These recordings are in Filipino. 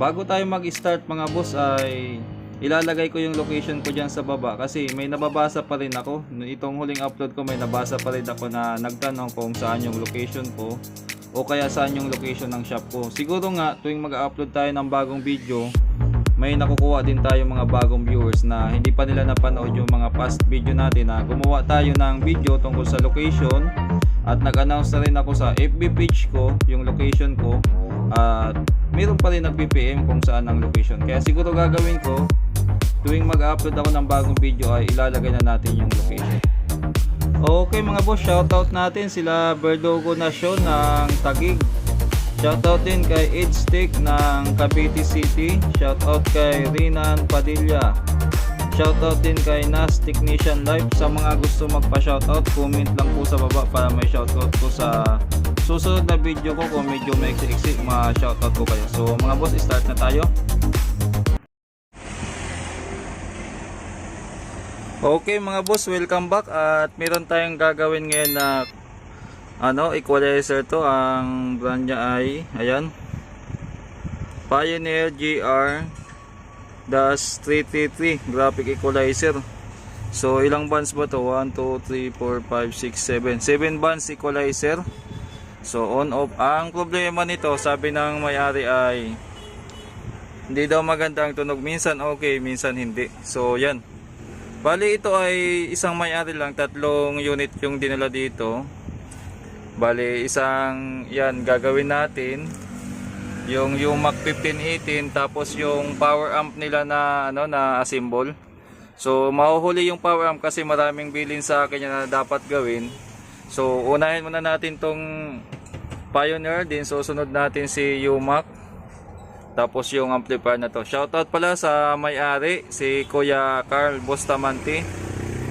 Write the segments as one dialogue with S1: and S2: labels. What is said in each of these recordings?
S1: bago tayo mag-start mga boss ay ilalagay ko yung location ko dyan sa baba kasi may nababasa pa rin ako. Itong huling upload ko may nabasa pa rin ako na nagtanong kung saan yung location ko o kaya saan yung location ng shop ko. Siguro nga tuwing mag-upload tayo ng bagong video, may nakukuha din tayo mga bagong viewers na hindi pa nila napanood yung mga past video natin na gumawa tayo ng video tungkol sa location at nag-announce na rin ako sa FB page ko yung location ko at meron pa rin nag-PPM kung saan ang location kaya siguro gagawin ko tuwing mag-upload ako ng bagong video ay ilalagay na natin yung location okay mga boss shoutout natin sila Verdogo Nasyon ng Tagig Shoutout din kay Ed Stick ng Cavite City. Shoutout kay Rinan Padilla. Shoutout din kay Nas Technician Live. Sa mga gusto magpa-shoutout, comment lang po sa baba para may shoutout ko sa susunod na video ko. Kung medyo may exit, ma-shoutout ko kayo. So mga boss, start na tayo. Okay mga boss, welcome back at meron tayong gagawin ngayon na ano, equalizer to. Ang brand niya ay, ayan, Pioneer GR Dash 333 graphic equalizer. So, ilang bands ba to? 1, 2, 3, 4, 5, 6, 7. 7 bands equalizer. So, on off. Ang problema nito, sabi ng may-ari ay hindi daw maganda ang tunog. Minsan okay, minsan hindi. So, yan. Bali, ito ay isang may-ari lang. Tatlong unit yung dinala dito. Bali, isang yan gagawin natin. Yung UMAC 1518 tapos yung power amp nila na ano na assemble. So, mahuhuli yung power amp kasi maraming bilin sa akin na dapat gawin. So, unahin muna natin tong Pioneer din susunod natin si UMAC. Tapos yung amplifier na to. Shoutout pala sa may-ari si Kuya Carl Bustamante.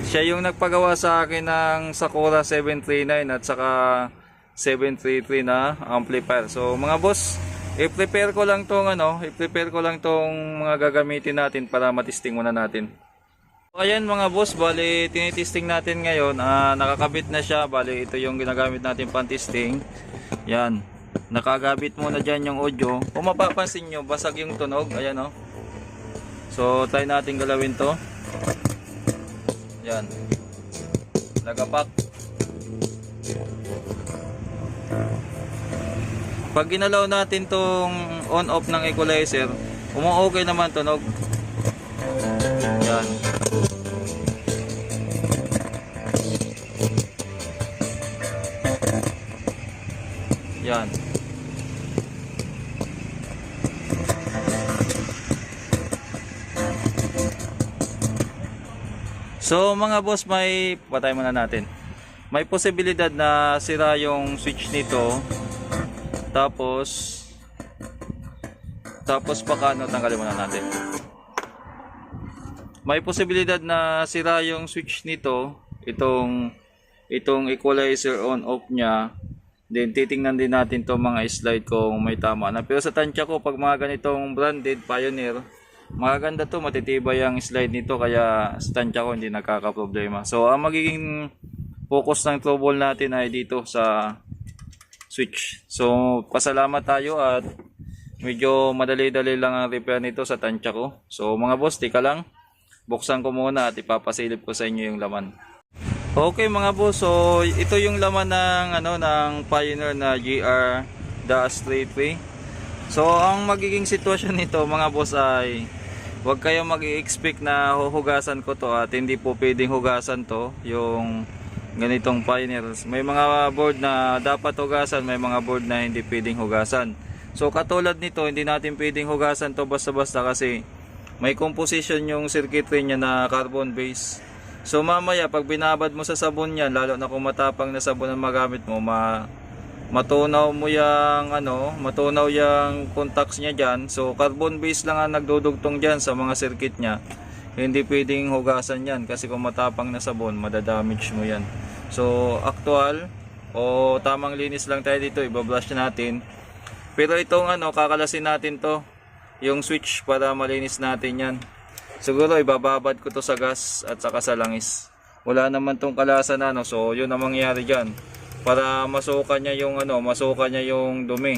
S1: Siya yung nagpagawa sa akin ng Sakura 739 at saka 733 na amplifier. So mga boss, i-prepare ko lang tong ano, i-prepare ko lang tong mga gagamitin natin para matisting muna natin. Ayan mga boss, bali tinitesting natin ngayon. Ah, nakakabit na siya. Bali ito yung ginagamit natin pang-testing. Yan. Nakagabit muna dyan yung audio. Kung mapapansin nyo, basag yung tunog. Ayan o. So, try natin galawin to. Yan. Nagapak. Pag ginalaw natin tong on-off ng equalizer, umu-okay naman tunog. Yan. Yan. So mga boss, may patay muna natin. May posibilidad na sira yung switch nito. Tapos tapos baka ano tanggalin muna natin. May posibilidad na sira yung switch nito, itong itong equalizer on off niya. Then titingnan din natin to mga slide kung may tama na. Pero sa tansya ko pag mga ganitong branded Pioneer, magaganda to, matitibay ang slide nito kaya sa tansya ko hindi nagkakaproblema. So ang magiging focus ng trouble natin ay dito sa switch. So pasalamat tayo at medyo madali-dali lang ang repair nito sa tansya ko. So mga boss, tika lang. Buksan ko muna at ipapasilip ko sa inyo yung laman. Okay mga boss, so ito yung laman ng ano ng Pioneer na GR Dash 33. So ang magiging sitwasyon nito mga boss ay Huwag kayong mag-expect na huhugasan ko to at hindi po pwedeng hugasan to yung ganitong Pioneers. May mga board na dapat hugasan, may mga board na hindi pwedeng hugasan. So katulad nito, hindi natin pwedeng hugasan to basta-basta kasi may composition yung circuitry niya na carbon base. So mamaya pag binabad mo sa sabon yan, lalo na kung matapang na sabon ang magamit mo, ma matunaw mo yung ano, matunaw yung contacts niya diyan. So carbon base lang ang nagdudugtong diyan sa mga circuit niya. Hindi pwedeng hugasan yan kasi kung matapang na sabon, madadamage mo yan. So actual o tamang linis lang tayo dito, ibabrush natin. Pero itong ano, kakalasin natin to, yung switch para malinis natin yan. Siguro ibababad ko to sa gas at saka sa langis. Wala naman tong kalasan na, no? so yun ang mangyayari dyan para masuka niya yung ano, masuka niya yung dumi.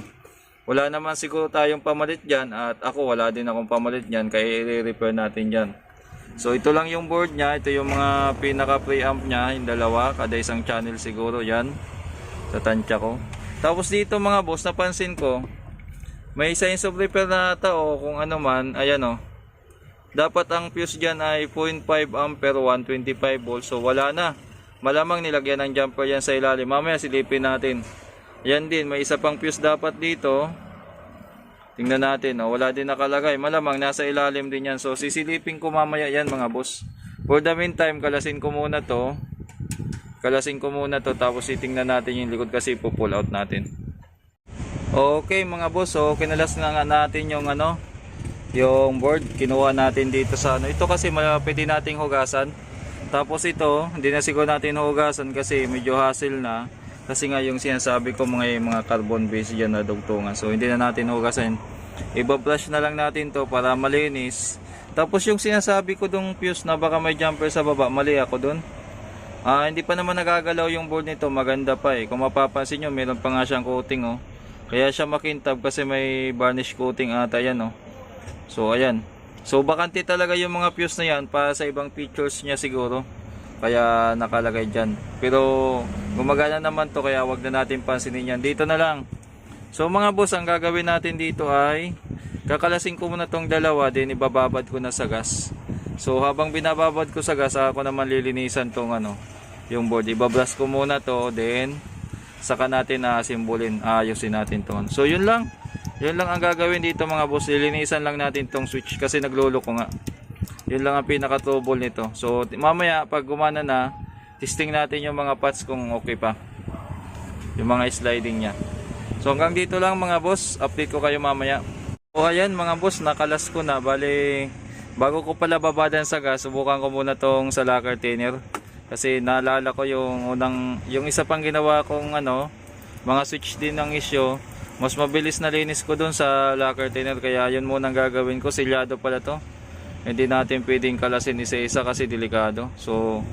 S1: wala naman siguro tayong pamalit dyan at ako wala din akong pamalit dyan kaya i-repair natin dyan. So ito lang yung board niya, ito yung mga pinaka preamp niya, yung dalawa, kada isang channel siguro yan sa tansya ko. Tapos dito mga boss, napansin ko, may signs of repair na ata o kung ano man, ayan o. Dapat ang fuse dyan ay 0.5 ampere 125 volts, so wala na. Malamang nilagyan ng jumper yan sa ilalim. Mamaya silipin natin. Yan din, may isa pang fuse dapat dito. Tingnan natin, oh, wala din nakalagay. Malamang nasa ilalim din yan. So sisilipin ko mamaya yan mga boss. For the meantime, kalasin ko muna to. Kalasin ko muna to tapos titingnan natin yung likod kasi pull out natin. Okay mga boss, so kinalas na nga natin yung ano, yung board. Kinuha natin dito sa ano. Ito kasi malapit nating hugasan. Tapos ito, hindi na siguro natin hugasan kasi medyo hassle na. Kasi nga yung sinasabi ko mga mga carbon base dyan na dugtungan. So hindi na natin hugasan. Iba-brush na lang natin to para malinis. Tapos yung sinasabi ko dong fuse na baka may jumper sa baba, mali ako dun. Ah, hindi pa naman nagagalaw yung board nito, maganda pa eh. Kung mapapansin nyo, meron pa nga siyang coating oh. Kaya siya makintab kasi may varnish coating ata yan oh. So ayan. So bakante talaga yung mga fuse na yan para sa ibang features niya siguro. Kaya nakalagay dyan. Pero gumagana naman to kaya wag na natin pansinin yan. Dito na lang. So mga boss, ang gagawin natin dito ay kakalasin ko muna tong dalawa din ibababad ko na sa gas. So habang binababad ko sa gas, ako naman lilinisan tong ano, yung board. Ibabras ko muna to, then saka natin na simbolin, ayusin natin to. So yun lang. Yun lang ang gagawin dito mga boss. Lilinisan lang natin tong switch kasi naglolo nga. Yun lang ang pinaka trouble nito. So mamaya pag gumana na, testing natin yung mga parts kung okay pa. Yung mga sliding niya. So hanggang dito lang mga boss. Update ko kayo mamaya. O ayan mga boss, nakalas ko na. Bali, bago ko pala babadan sa gas, subukan ko muna tong sa locker thinner. Kasi naalala ko yung unang, yung isa pang ginawa kong ano, mga switch din ng issue. Mas mabilis na linis ko dun sa locker thinner. Kaya yun muna ang gagawin ko. Silyado pala to. Hindi natin pwedeng kalasin isa-isa kasi delikado. So,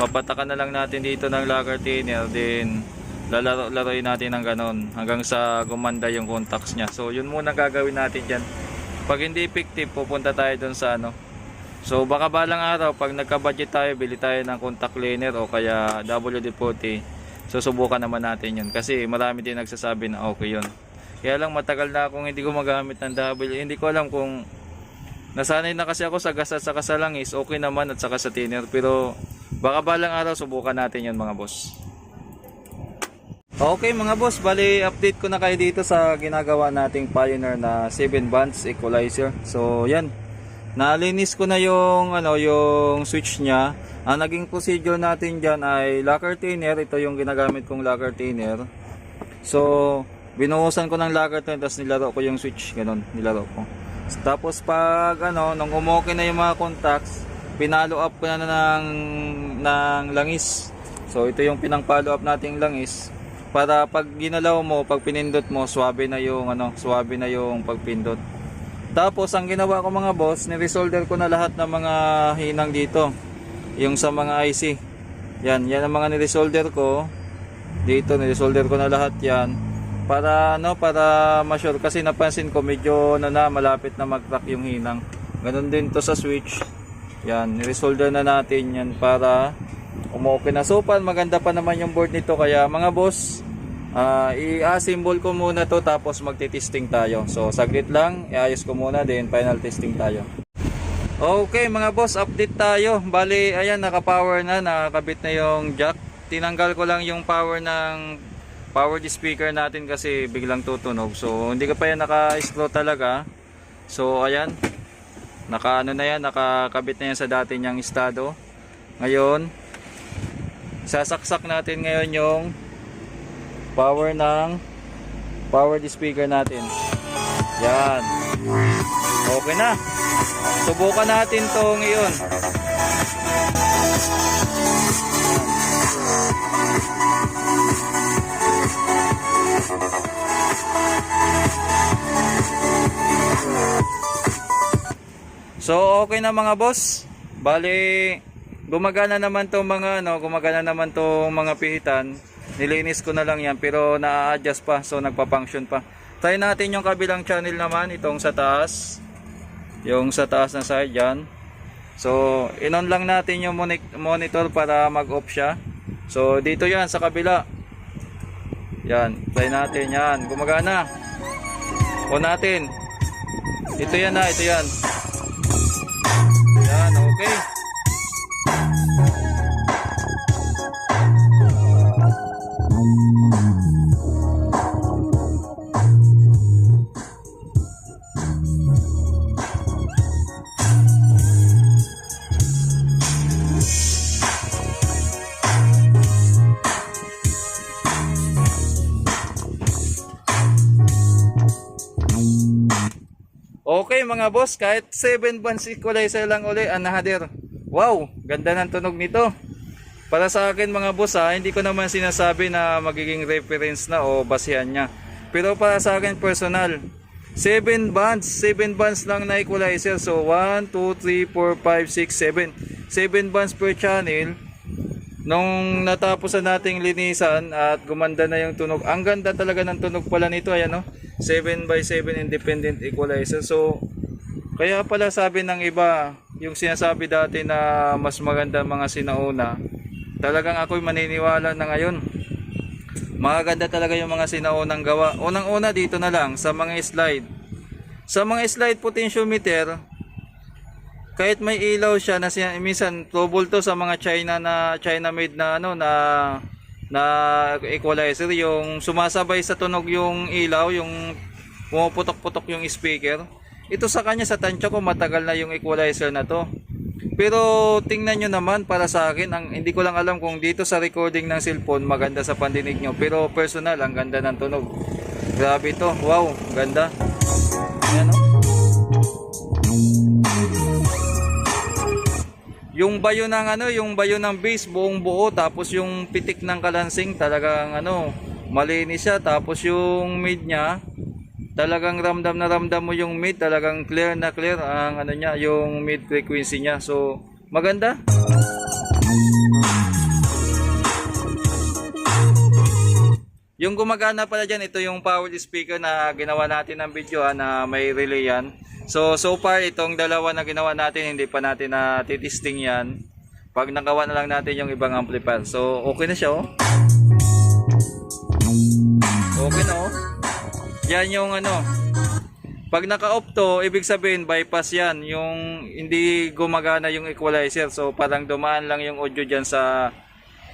S1: papatakan na lang natin dito ng locker thinner. Then, lalaro-laroin natin ng ganon hanggang sa gumanda yung contacts niya. So, yun muna gagawin natin dyan. Pag hindi effective, pupunta tayo dun sa ano. So, baka balang araw, pag nagka-budget tayo, bili tayo ng contact cleaner o kaya WD-40. Susubukan naman natin yun. Kasi marami din nagsasabi na okay yun. Kaya lang matagal na akong hindi gumagamit ng W. Hindi ko alam kung nasanay na kasi ako sa gas at saka sa langis. Okay naman at saka sa thinner. Pero baka balang araw, subukan natin yun mga boss. Okay mga boss, bali update ko na kayo dito sa ginagawa nating Pioneer na 7 bands equalizer. So yan, nalinis ko na yung ano yung switch niya. Ang naging procedure natin diyan ay locker thinner. Ito yung ginagamit kong locker thinner. So binuhusan ko ng locker thinner tapos nilaro ko yung switch, ganun, nilaro ko. Tapos pag ano, nung umokay na yung mga contacts, pinalo up ko na ng ng langis. So ito yung pinang follow up nating langis para pag ginalaw mo, pag pinindot mo, swabe na yung ano, swabe na yung pagpindot. Tapos ang ginawa ko mga boss, ni-resolder ko na lahat ng mga hinang dito. Yung sa mga IC. Yan, yan ang mga ni-resolder ko. Dito ni-resolder ko na lahat 'yan. Para ano, para ma-sure kasi napansin ko medyo na na malapit na mag-crack yung hinang. Ganun din to sa switch. Yan, ni-resolder na natin 'yan para umokay na. So, pan, maganda pa naman yung board nito. Kaya mga boss, ah i-assemble ko muna to tapos magti-testing tayo. So, saglit lang, iayos ko muna din final testing tayo. Okay mga boss, update tayo. Bali, ayan, naka-power na, nakakabit na yung jack. Tinanggal ko lang yung power ng power di speaker natin kasi biglang tutunog. So, hindi ka pa yan naka-screw talaga. So, ayan, naka ano na yan, nakakabit na yan sa dati niyang estado. Ngayon, sasaksak natin ngayon yung power ng power di speaker natin yan okay na subukan natin to ngayon So okay na mga boss. Bali gumagana naman to mga ano, gumagana naman to mga pihitan. Nilinis ko na lang yan pero na-adjust pa so nagpa-function pa. Try natin yung kabilang channel naman, itong sa taas. Yung sa taas na side dyan. So, inon lang natin yung moni- monitor para mag-off siya. So, dito yan sa kabila. Yan, try natin yan. Gumagana. O natin. Ito yan na, ito yan. Yan, okay. Okay mga boss, kahit 7 bands equalizer lang uli, anahader. Wow, ganda ng tunog nito. Para sa akin mga boss ha, hindi ko naman sinasabi na magiging reference na o basihan niya. Pero para sa akin personal, 7 bands, 7 bands lang na equalizer. So 1, 2, 3, 4, 5, 6, 7. 7 bands per channel. Nung natapos na nating linisan at gumanda na yung tunog. Ang ganda talaga ng tunog pala nito, ayan no. 7 by 7 independent equalizer. So kaya pala sabi ng iba, yung sinasabi dati na mas maganda mga sinauna, talagang ako'y maniniwala na ngayon. Magaganda talaga yung mga sinaunang gawa. Unang-una dito na lang sa mga slide. Sa mga slide potentiometer, kahit may ilaw siya na siya, minsan trouble to sa mga China na China made na ano na na equalizer yung sumasabay sa tunog yung ilaw yung pumuputok-putok yung speaker ito sa kanya sa tansya ko matagal na yung equalizer na to. Pero tingnan nyo naman para sa akin ang hindi ko lang alam kung dito sa recording ng cellphone maganda sa pandinig nyo. Pero personal ang ganda ng tunog. Grabe to. Wow ganda. Ayan, oh. Yung bayo ng ano, yung bayo ng bass buong buo. Tapos yung pitik ng kalansing talagang ano, malinis siya. Tapos yung mid niya talagang ramdam na ramdam mo yung mid talagang clear na clear ang ano niya, yung mid frequency niya. So, maganda. Yung gumagana pala dyan, ito yung power speaker na ginawa natin ng video ah, na may relay yan. So, so far itong dalawa na ginawa natin, hindi pa natin na titisting yan. Pag nagawa na lang natin yung ibang amplifier. So, okay na siya oh. Okay na oh. Yan yung ano. Pag naka-off to, ibig sabihin bypass yan. Yung hindi gumagana yung equalizer. So, parang dumaan lang yung audio dyan sa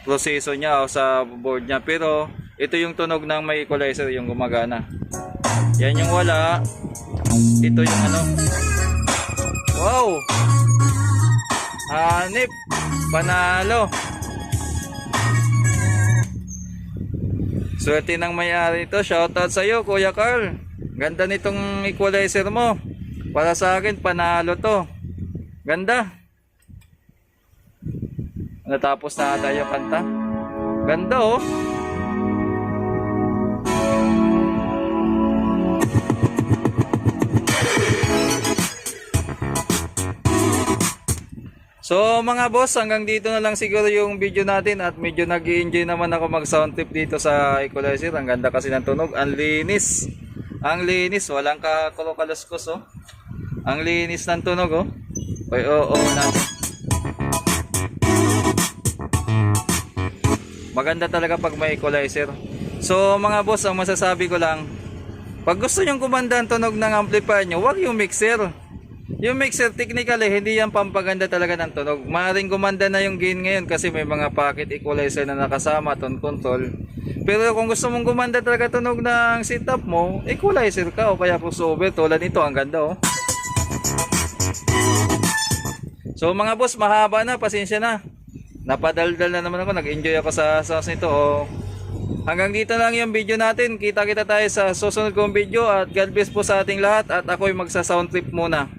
S1: proseso niya o sa board niya. Pero, ito yung tunog ng may equalizer yung gumagana. Yan yung wala. Ito yung ano. Wow! Hanip! Panalo! Swerte ng may-ari ito. Shoutout sa iyo, Kuya Carl. Ganda nitong equalizer mo. Para sa akin, panalo to. Ganda. Natapos na tayo kanta. Ganda oh. So mga boss, hanggang dito na lang siguro yung video natin at medyo nag enjoy naman ako mag sound trip dito sa equalizer. Ang ganda kasi ng tunog, ang linis. Ang linis, walang kakulukaluskos oh. Ang linis ng tunog oh. Oy, oo, oo natin. Maganda talaga pag may equalizer. So mga boss, ang masasabi ko lang, pag gusto nyong kumanda ang tunog ng amplifier nyo, wag yung mixer. Yung mixer technically hindi yan pampaganda talaga ng tunog. Maaring gumanda na yung gain ngayon kasi may mga pocket equalizer na nakasama tone control. Pero kung gusto mong gumanda talaga tunog ng setup mo, equalizer ka o kaya crossover tulad nito ang ganda oh. So mga boss, mahaba na, pasensya na. Napadaldal na naman ako, nag-enjoy ako sa sounds nito. Oh. Hanggang dito lang yung video natin. Kita-kita tayo sa susunod kong video at God bless po sa ating lahat at ako'y magsa sound trip muna.